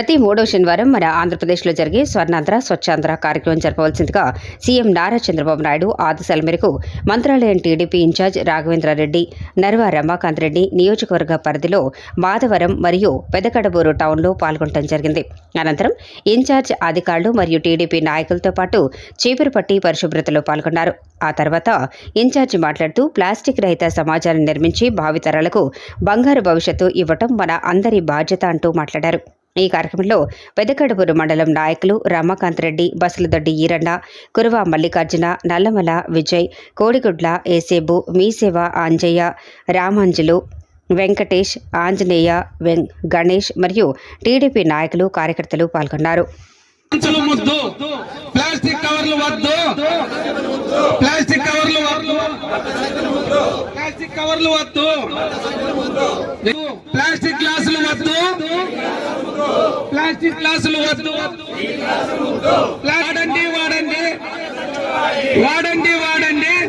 ప్రతి మూడో శనివారం మన ఆంధ్రప్రదేశ్లో జరిగే స్వర్ణాంధ్ర స్వచ్ఛాంధ్ర కార్యక్రమం జరపవలసిందిగా సీఎం నారా చంద్రబాబు నాయుడు ఆదేశాల మేరకు Mantralayam TDP in charge Raghavendrareddy Narva Ramakanth Reddy నియోజకవర్గ పరిధిలో మాధవరం మరియు పెదకడబూరు టౌన్లో పాల్గొనడం జరిగింది. అనంతరం ఇన్ఛార్జ్ అధికారులు మరియు టీడీపీ నాయకులతో పాటు చీపురుపట్టి పరిశుభ్రతలో పాల్గొన్నారు. ఆ తర్వాత ఇన్ఛార్జి మాట్లాడుతూ ప్లాస్టిక్ రహిత సమాజాన్ని నిర్మించి భావితరాలకు బంగారు భవిష్యత్తు ఇవ్వటం మన అందరి బాధ్యత అంటూ మాట్లాడారు. ఈ కార్యక్రమంలో పెదకడపూరు మండలం నాయకులు రమాకాంత్ రెడ్డి బసలదొడ్డి ఈరన్న కురువ మల్లికార్జున నల్లమల విజయ్ కోడిగుడ్ల ఏసేబు మీసేవ ఆంజయ్య రామాంజులు వెంకటేష్ ఆంజనేయ వెం గణేష్ మరియు టీడీపీ నాయకులు కార్యకర్తలు పాల్గొన్నారు. ప్లాస్టిక్ కవర్లు వద్దు. ప్లాస్టిక్ కవర్లు వద్దు. ప్లాస్టిక్ కవర్లు వద్దు. ప్లాస్టిక్ గ్లాసులు వద్దు. ప్లాస్టిక్ గ్లాసులు వద్దు. వాడండి వాడండి. వాడండి వాడండి.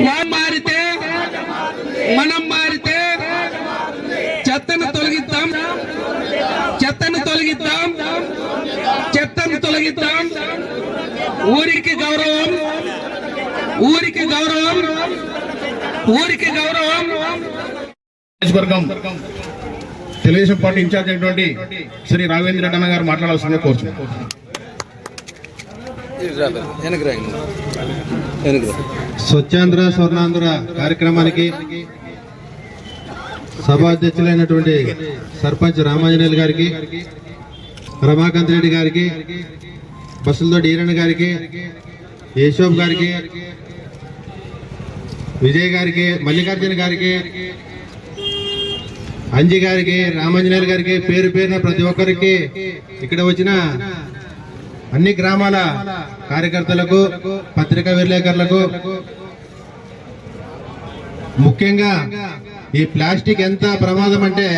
మనం మారితే మనం మారితే చెత్తను తొలగిద్దాం. చెత్తను తొలగిద్దాం. చెత్తను తొలగిద్దాం. ఊరికి గౌరవం. ఊరికి గౌరవం. ఊరికి గౌరవం. నియోజకవర్గం తెలుగుదేశం పార్టీ ఇన్ఛార్జ్ అయినటువంటి శ్రీ రాఘవేంద్ర రెడ్డి అన్న గారు మాట్లాడాల్సిందే కోరుచున్నాను స్వచ్ఛాంధ్ర స్వర్ణాంధ్ర కార్యక్రమానికి సభాధ్యక్షులైనటువంటి సర్పంచ్ రామాంజనేయులు గారికి రమాకాంత్ రెడ్డి గారికి బస్సులతోటి ఈరణ గారికి యశోబ్ గారికి విజయ్ గారికి మల్లికార్జున గారికి అంజి గారికి రామాంజనేయులు గారికి పేరు పేరున ప్రతి ఒక్కరికి ఇక్కడ వచ్చిన అన్ని గ్రామాల కార్యకర్తలకు పత్రికా విలేకరులకు ముఖ్యంగా ఈ ప్లాస్టిక్ ఎంత ప్రమాదం అంటే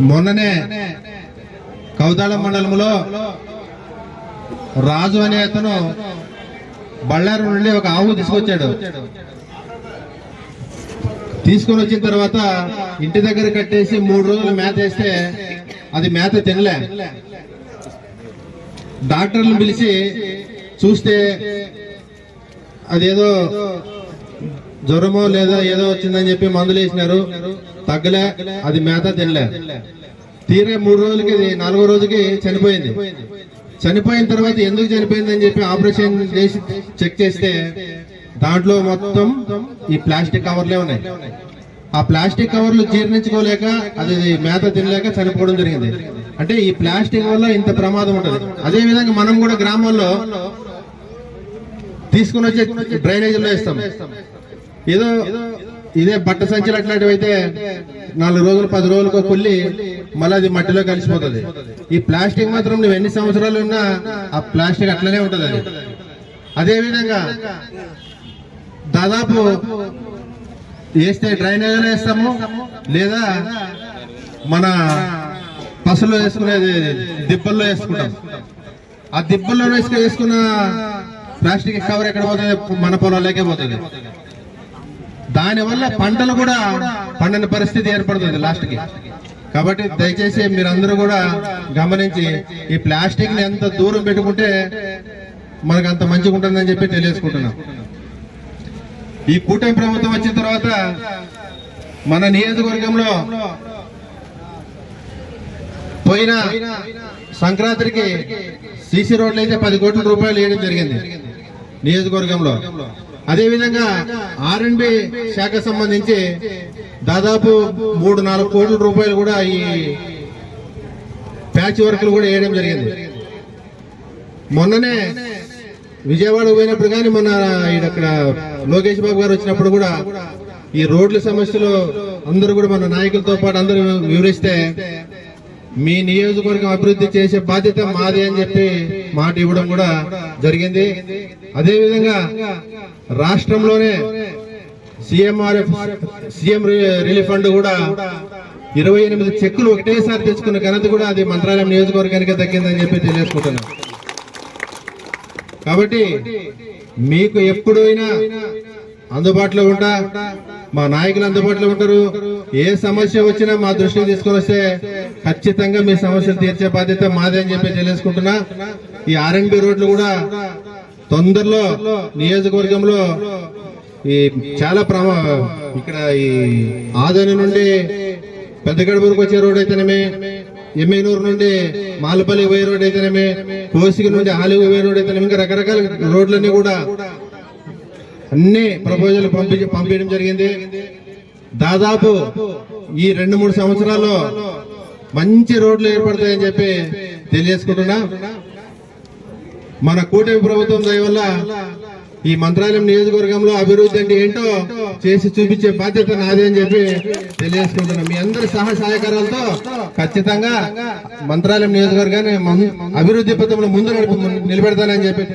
మొన్ననే కౌతాళం మండలంలో రాజు అనే అతను బళ్ళారు నుండి ఒక ఆవు తీసుకొచ్చాడు. తీసుకొని వచ్చిన తర్వాత ఇంటి దగ్గర కట్టేసి మూడు రోజులు మేత వేస్తే అది మేత తినలే. డాక్టర్లు పిలిచి చూస్తే అదేదో జ్వరమో లేదా ఏదో వచ్చిందని చెప్పి మందులు వేసినారు. తగ్గలే అది మేత తినలే. తీరే మూడు రోజులకి నాలుగో రోజుకి చనిపోయింది. చనిపోయిన తర్వాత ఎందుకు చనిపోయిందని చెప్పి ఆపరేషన్ చేసి చెక్ చేస్తే దాంట్లో మొత్తం ఈ ప్లాస్టిక్ కవర్లే ఉన్నాయి. ఆ ప్లాస్టిక్ కవర్లు జీర్ణించుకోలేక అది మేత తినలేక చనిపోవడం జరిగింది. అంటే ఈ ప్లాస్టిక్ వల్ల ఇంత ప్రమాదం ఉంటుంది. అదే విధంగా మనం కూడా గ్రామాల్లో తీసుకుని వచ్చే డ్రైనేజీలో వేస్తాం. ఏదో ఇదే బట్ట సంచులు అట్లాంటివి అయితే నాలుగు రోజులు పది రోజులకు కొల్లి మళ్ళీ అది మట్టిలో కలిసిపోతుంది. ఈ ప్లాస్టిక్ మాత్రం నువ్వు ఎన్ని సంవత్సరాలు ఉన్నా ఆ ప్లాస్టిక్ అట్లనే ఉంటుంది అది. అదే విధంగా దాదాపు వేస్తే డ్రైనేజీలో వేస్తాము లేదా మన పసులు వేసుకునేది దిబ్బల్లో వేసుకుంటాం. ఆ దిబ్బల్లో వేసుకు వేసుకున్న ప్లాస్టిక్ కవర్ ఎక్కడ పోతుంది? మన పొలంలోకే పోతుంది. దానివల్ల పంటలు కూడా పండని పరిస్థితి ఏర్పడుతుంది లాస్ట్కి. కాబట్టి దయచేసి మీరందరూ కూడా గమనించి ఈ ప్లాస్టిక్ని ఎంత దూరం పెట్టుకుంటే మనకు అంత మంచిగా ఉంటుందని చెప్పి తెలియజేసుకుంటున్నాం. ఈ కూటమి ప్రభుత్వం వచ్చిన తర్వాత మన నియోజకవర్గంలో పోయిన సంక్రాంతికి సీసీ రోడ్లు అయితే పది కోట్ల రూపాయలు వేయడం జరిగింది నియోజకవర్గంలో. అదేవిధంగా ఆర్ఎండ్బి శాఖ సంబంధించి దాదాపు మూడు నాలుగు కోట్ల రూపాయలు కూడా ఈ ప్యాచ్ వర్క్లు కూడా వేయడం జరిగింది. మొన్ననే విజయవాడ పోయినప్పుడు కానీ మన ఇక్కడ లోకేష్ బాబు గారు వచ్చినప్పుడు కూడా ఈ రోడ్ల సమస్యలు అందరూ కూడా మన నాయకులతో పాటు అందరూ వివరిస్తే మీ నియోజకవర్గం అభివృద్ధి చేసే బాధ్యత మాది అని చెప్పి మాట ఇవ్వడం కూడా జరిగింది. అదే విధంగా రాష్ట్రంలోనే సీఎంఆర్ఎఫ్ సీఎం రిలీఫ్ ఫండ్ కూడా ఇరవై ఎనిమిది చెక్కులు ఒకటేసారి తెచ్చుకున్న ఘనత కూడా అది మంత్రాలయం నియోజకవర్గానికి దక్కిందని చెప్పి తెలియజేసుకుంటున్నాను కాబట్టి మీకు ఎప్పుడైనా అందుబాటులో ఉంటా మా నాయకులు అందుబాటులో ఉంటారు. ఏ సమస్య వచ్చినా మా దృష్టికి తీసుకొని వస్తే ఖచ్చితంగా మీ సమస్యలు తీర్చే బాధ్యత మాదే అని చెప్పి తెలియజేసుకుంటున్నా. ఈ ఆర్ఎన్బి రోడ్లు కూడా తొందరలో నియోజకవర్గంలో ఈ చాలా ప్రమా ఇక్కడ ఈ ఆదోని నుండి పెద్ద గడపూరుకు వచ్చే రోడ్ అయితేనేమే ఎమ్మెనూరు నుండి మాలపల్లి పోయే రోడ్ అయితేనేమి కోసిక నుండి ఆలివ్ పోయే రోడ్ అయితేనేమి ఇంకా రకరకాల రోడ్లన్నీ కూడా అన్ని ప్రపోజల్ పంపి పంపించడం జరిగింది. దాదాపు ఈ రెండు మూడు సంవత్సరాల్లో మంచి రోడ్లు ఏర్పడతాయని చెప్పి తెలియజేసుకుంటున్నా. మన కూటమి ప్రభుత్వం దయ వల్ల ఈ మంత్రాలయం నియోజకవర్గంలో అభివృద్ధి అంటే ఏంటో చేసి చూపించే బాధ్యత నాదే అని చెప్పి తెలియజేసుకుంటున్నాం. మీ అందరి సహా సహకారాలతో ఖచ్చితంగా మంత్రాలయం నియోజకవర్గాన్ని అభివృద్ధి పథంలో ముందు నడుపు- నిలబెడతానని చెప్పి